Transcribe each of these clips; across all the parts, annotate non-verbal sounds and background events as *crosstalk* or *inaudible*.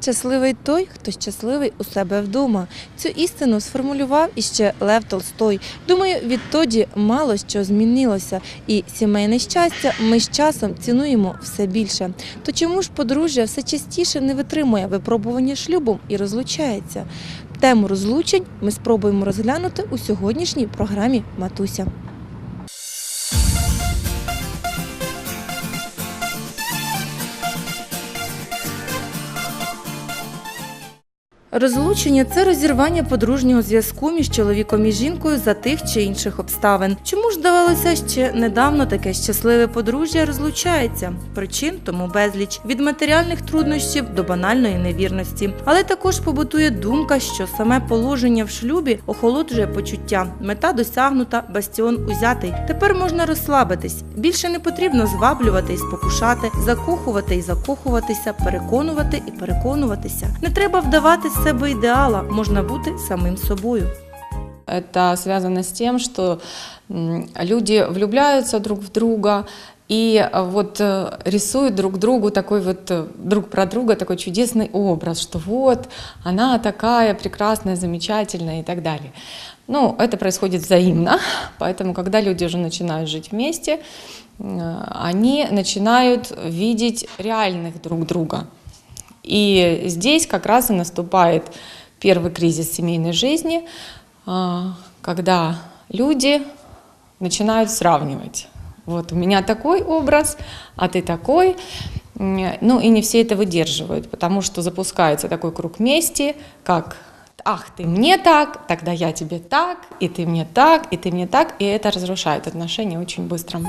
Щасливий той, хто щасливий у себе вдома. Цю істину сформулював іще Лев Толстой. Думаю, відтоді мало що змінилося, і сімейне щастя ми з часом цінуємо все більше. То чому ж подружжя все частіше не витримує випробування шлюбом і розлучається? Тему розлучень ми спробуємо розглянути у сьогоднішній програмі Матуся. Розлучення це розірвання подружнього зв'язку між чоловіком і жінкою за тих чи інших обставин. Чому ж здавалося ще недавно таке щасливе подружжя розлучається? Причин тому безліч від матеріальних труднощів до банальної невірності. Але також побутує думка, що саме положення в шлюбі охолоджує почуття. Мета досягнута, бастіон узятий. Тепер можна розслабитись. Більше не потрібно зваблювати і спокушати, закохувати і закохуватися, переконувати і переконуватися. Не треба вдавати з себе ідеала, можна бути самим собою. Это связано с тем, что люди влюбляются друг в друга и э, вот э, рисуют друг другу такой вот э, друг про друга такой чудесный образ, что вот она такая прекрасная, замечательная и так далее. Ну, это происходит взаимно, *laughs* поэтому когда люди уже начинают жить вместе, они начинают видеть реальных друг друга. И здесь как раз и наступает первый кризис семейной жизни, а, когда люди начинают сравнивать. Вот у меня такой образ, а ты такой. Ну и не все это выдерживают, потому что запускается такой круг мести, как ах, ты мне так, тогда я тебе так, и ты мне так, и ты мне так, и это разрушает отношения очень быстро.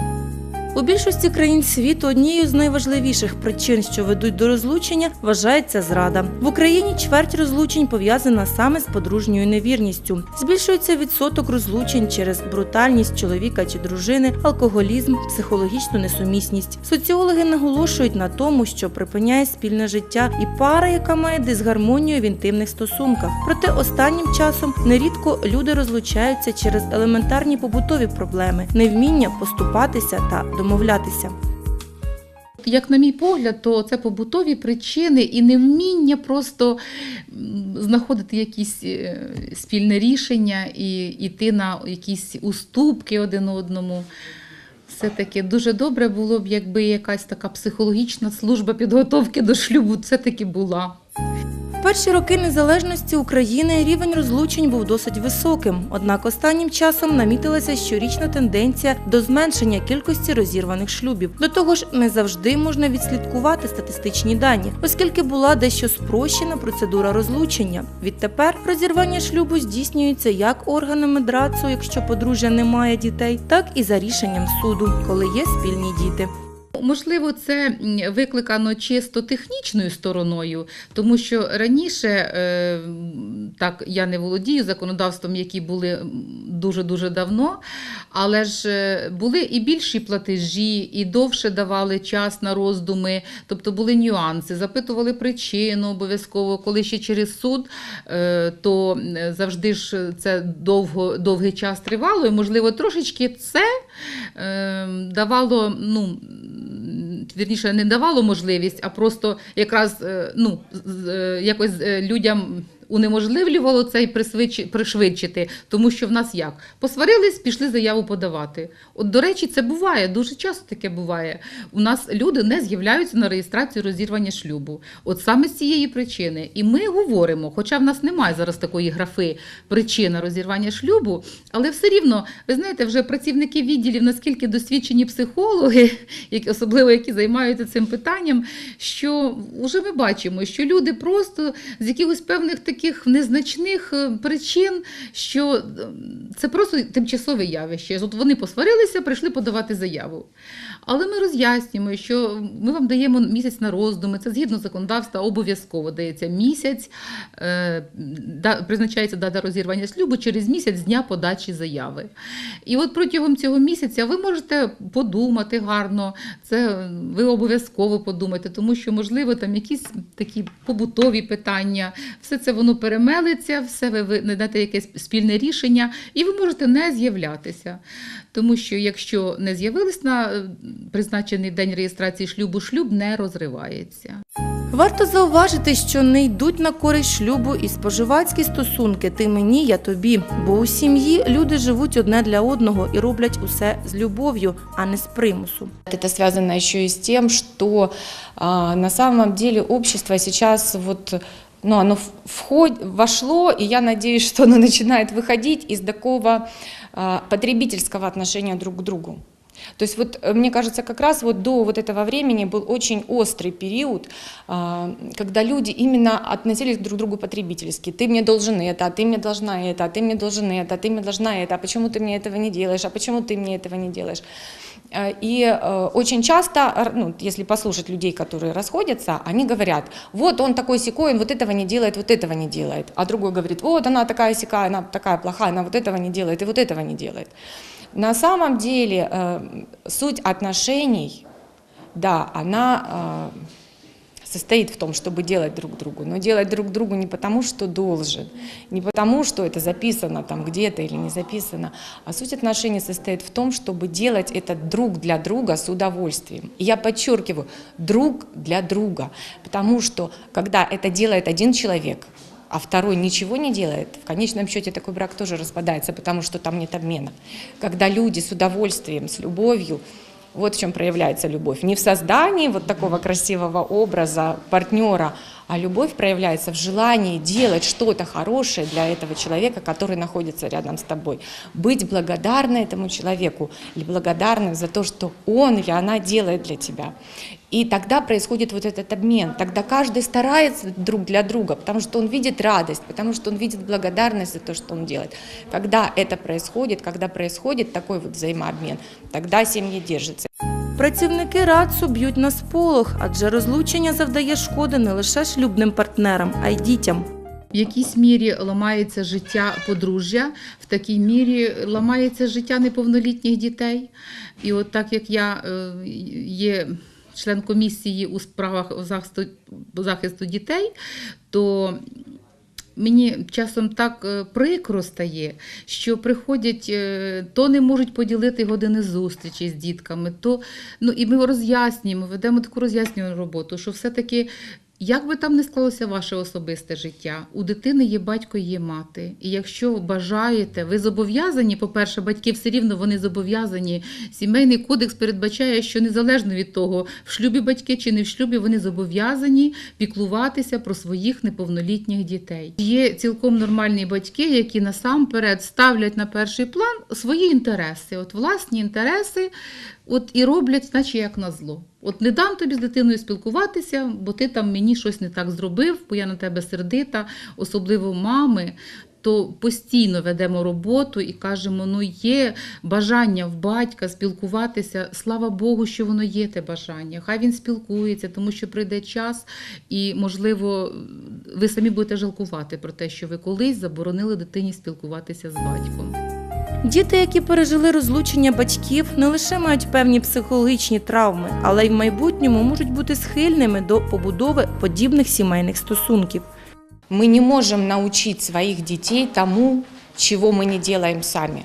У більшості країн світу однією з найважливіших причин, що ведуть до розлучення, вважається зрада. В Україні чверть розлучень пов'язана саме з подружньою невірністю. Збільшується відсоток розлучень через брутальність чоловіка чи дружини, алкоголізм, психологічну несумісність. Соціологи наголошують на тому, що припиняє спільне життя і пара, яка має дисгармонію в інтимних стосунках. Проте останнім часом нерідко люди розлучаються через елементарні побутові проблеми, невміння поступатися та домовлятися. Як на мій погляд, то це побутові причини і невміння просто знаходити якісь е, спільне рішення і йти на якісь уступки один одному. Все-таки дуже добре було б, якби якась така психологічна служба підготовки до шлюбу все-таки була. В перші роки незалежності України рівень розлучень був досить високим. Однак останнім часом намітилася щорічна тенденція до зменшення кількості розірваних шлюбів. До того ж, не завжди можна відслідкувати статистичні дані, оскільки була дещо спрощена процедура розлучення. Відтепер розірвання шлюбу здійснюється як органами драцу, якщо подружжя не має дітей, так і за рішенням суду, коли є спільні діти. Можливо, це викликано чисто технічною стороною, тому що раніше е, так я не володію законодавством, які були дуже дуже давно, але ж е, були і більші платежі, і довше давали час на роздуми, тобто були нюанси, запитували причину обов'язково, коли ще через суд, е, то завжди ж це довго, довгий час тривало, і можливо трошечки це е, давало, ну, вірніше, не давало можливість, а просто якраз е, ну, е, якось е, людям. Унеможливлювало це і пришвидшити, тому що в нас як? Посварились, пішли заяву подавати. От, до речі, це буває, дуже часто таке буває. У нас люди не з'являються на реєстрацію розірвання шлюбу. От саме з цієї причини. І ми говоримо, хоча в нас немає зараз такої графи причина розірвання шлюбу, але все рівно, ви знаєте, вже працівники відділів, наскільки досвідчені психологи, *laughs* особливо які займаються цим питанням, що вже ми бачимо, що люди просто з якихось певних таких незначних е, причин, що е, це просто тимчасове явище. От вони посварилися, прийшли подавати заяву. Але ми роз'яснюємо, що ми вам даємо місяць на роздуми. Це згідно законодавства обов'язково дається місяць, е, призначається дата розірвання шлюбу через місяць з дня подачі заяви. І от протягом цього місяця ви можете подумати гарно, це ви обов'язково подумайте, тому що, можливо, там якісь такі побутові питання, все це воно перемелиться, все ви ви знайдете якесь спільне рішення, і ви можете не з'являтися. Тому що якщо не з'явились на е, призначений день реєстрації шлюбу, шлюб не розривається. Варто зауважити, що не йдуть на користь шлюбу і споживацькі стосунки ти мені, я тобі. Бо у сім'ї люди живуть одне для одного і роблять усе з любов'ю, а не з примусу. Это связано еще и с тем, что а, на самом деле общество сейчас вот ну, оно в- вход, вошло, и я надеюсь, что оно начинает *laughs* выходить из такого а, потребительского отношения друг к другу. То есть вот э, мне кажется, как раз вот до вот этого времени был очень острый период, а, когда люди именно относились друг к другу потребительски. Ты мне должен это, а ты мне должна это, а ты мне должен это, а ты мне должна это, а почему ты мне этого не делаешь, а почему ты мне этого не делаешь. Э, И э, очень часто, р- ну, если послушать людей, которые расходятся, они говорят, вот он такой секой, он вот этого не делает, вот этого не делает. А другой говорит, вот она такая сякая, она такая плохая, она вот этого не делает и вот этого не делает. На самом деле э, суть отношений, да, она э, состоит в том, чтобы делать друг другу, но делать друг другу не потому, что должен, не потому, что это записано там где-то или не записано, а суть отношений состоит в том, чтобы делать это друг для друга с удовольствием. И я подчеркиваю, друг для друга, потому что когда это делает один человек, а второй ничего не делает, в конечном счете такой брак тоже распадается, потому что там нет обмена. Когда люди с удовольствием, с любовью, вот в чем проявляется любовь. Не в создании вот такого красивого образа партнера, а любовь проявляется в желании делать что-то хорошее для этого человека, который находится рядом с тобой. Быть благодарной этому человеку или благодарным за то, что он или она делает для тебя. И тогда происходит вот этот обмен. Тогда каждый старается друг для друга, потому что он видит радость, потому что он видит благодарность за то, что он делает. Когда это происходит, когда происходит такой вот взаимообмен, тогда семьи держатся. Працівники РАЦУ б'ють на сполох, адже розлучення завдає шкоди не лише шлюбним партнерам, а й дітям. В якійсь мірі ламається життя подружжя, в такій мірі ламається життя неповнолітніх дітей. І от так як я е, є член комісії у справах захисту, захисту дітей, то Мені часом так е, прикро стає, що приходять, е, то не можуть поділити години зустрічі з дітками, то ну і ми роз'яснюємо, ведемо таку роз'яснювальну роботу, що все-таки. Як би там не склалося ваше особисте життя, у дитини є батько є мати. І якщо бажаєте, ви зобов'язані, по-перше, батьки все рівно вони зобов'язані. Сімейний кодекс передбачає, що незалежно від того, в шлюбі батьки чи не в шлюбі, вони зобов'язані піклуватися про своїх неповнолітніх дітей. Є цілком нормальні батьки, які насамперед ставлять на перший план свої інтереси, от власні інтереси, от і роблять, наче як на зло. От не дам тобі з дитиною спілкуватися, бо ти там мені щось не так зробив, бо я на тебе сердита, особливо мами. То постійно ведемо роботу і кажемо: ну є бажання в батька спілкуватися. Слава Богу, що воно є те бажання. Хай він спілкується, тому що прийде час, і можливо, ви самі будете жалкувати про те, що ви колись заборонили дитині спілкуватися з батьком. Діти, які пережили розлучення батьків, не лише мають певні психологічні травми, але й в майбутньому можуть бути схильними до побудови подібних сімейних стосунків. Мы не можем научить своих детей тому, чего мы не делаем сами.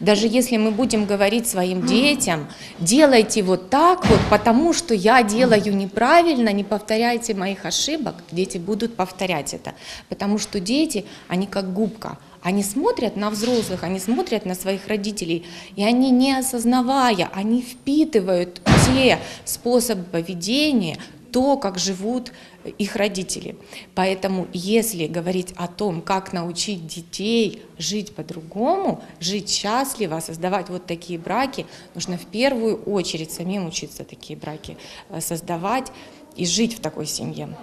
Даже если мы будем говорить своим детям, делайте вот так вот, потому что я делаю неправильно, не повторяйте моих ошибок, дети будут повторять это. Потому что дети, они как губка, они смотрят на взрослых, они смотрят на своих родителей, и они не осознавая, они впитывают те способы поведения, то, как живут их родители. Поэтому, если говорить о том, как научить детей жить по-другому, жить счастливо, создавать вот такие браки, нужно в первую очередь самим учиться такие браки э, создавать и жить в такой семье.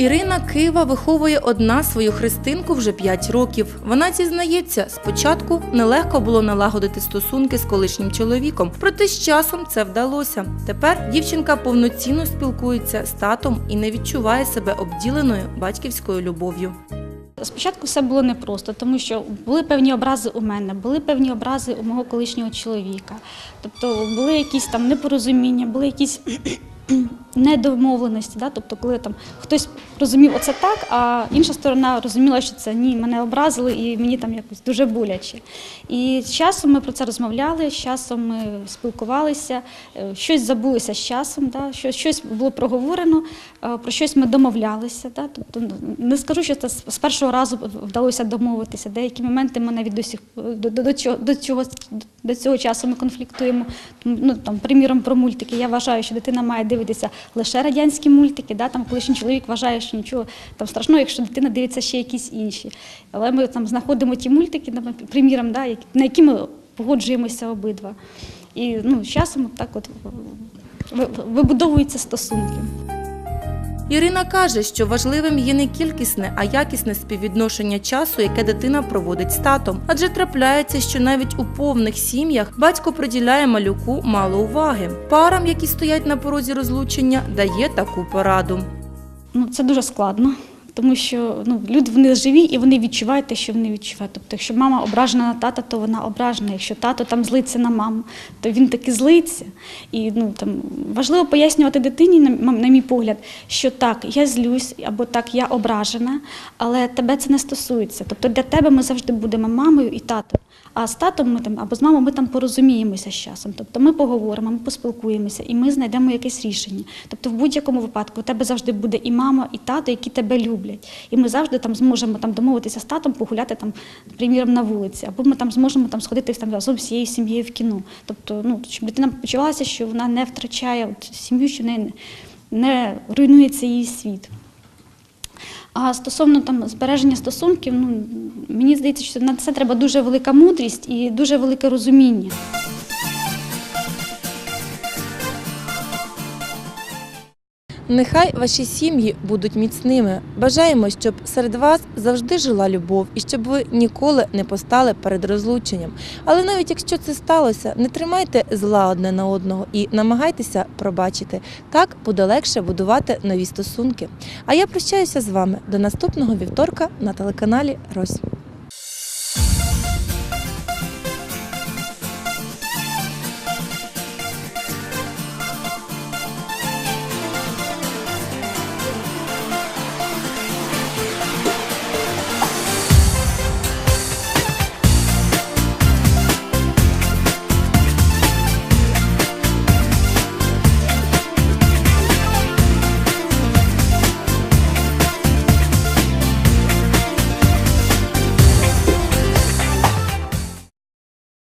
Ірина Кива виховує одна свою христинку вже 5 років. Вона зізнається, спочатку нелегко було налагодити стосунки з колишнім чоловіком, проте з часом це вдалося. Тепер дівчинка повноцінно спілкується з татом і не відчуває себе обділеною батьківською любов'ю. Спочатку все було непросто, тому що були певні образи у мене, були певні образи у мого колишнього чоловіка. Тобто були якісь там непорозуміння, були якісь недомовленості. Да? Тобто, коли там хтось розумів оце так, а інша сторона розуміла, що це ні, мене образили і мені там якось дуже боляче. І з часом ми про це розмовляли, з часом ми спілкувалися, е, щось забулося з часом, да? щось, було проговорено, е, про щось ми домовлялися. Да? Тобто, ну, не скажу, що це з першого разу вдалося домовитися. Деякі моменти ми навіть до, сих, до, до, до, цього, до, цього, до цього часу ми конфліктуємо. Ну, там, приміром, про мультики. Я вважаю, що дитина має дивитися лише радянські мультики. Да? Там, колишній чоловік вважає, що нічого там страшного, якщо дитина дивиться ще якісь інші. Але ми там знаходимо ті мультики, приміром, да, на які ми погоджуємося обидва. І ну, з часом так от вибудовуються стосунки. Ірина каже, що важливим є не кількісне, а якісне співвідношення часу, яке дитина проводить з татом. Адже трапляється, що навіть у повних сім'ях батько приділяє малюку мало уваги. Парам, які стоять на порозі розлучення, дає таку пораду. Ну, це дуже складно, тому що ну, люди вони живі і вони відчувають те, що вони відчувають. Тобто, якщо мама ображена на тата, то вона ображена. Якщо тато там злиться на маму, то він таки злиться. І ну, там, важливо пояснювати дитині, на, мій погляд, що так, я злюсь, або так, я ображена, але тебе це не стосується. Тобто для тебе ми завжди будемо мамою і татом. А з татом ми там або з мамою ми там порозуміємося з часом. Тобто ми поговоримо, ми поспілкуємося і ми знайдемо якесь рішення. Тобто, в будь-якому випадку у тебе завжди буде і мама, і тато, які тебе люблять. І ми завжди там зможемо там домовитися з татом, погуляти там, приміром, на вулиці, або ми там зможемо там сходити там разом з всією сім'єю в кіно. Тобто, ну щоб дитина почувалася, що вона не втрачає от, сім'ю, що не, не руйнується її світ. А стосовно там збереження стосунків, ну мені здається, що на це треба дуже велика мудрість і дуже велике розуміння. Нехай ваші сім'ї будуть міцними. Бажаємо, щоб серед вас завжди жила любов і щоб ви ніколи не постали перед розлученням. Але навіть якщо це сталося, не тримайте зла одне на одного і намагайтеся пробачити. Так буде легше будувати нові стосунки. А я прощаюся з вами до наступного вівторка на телеканалі Рось.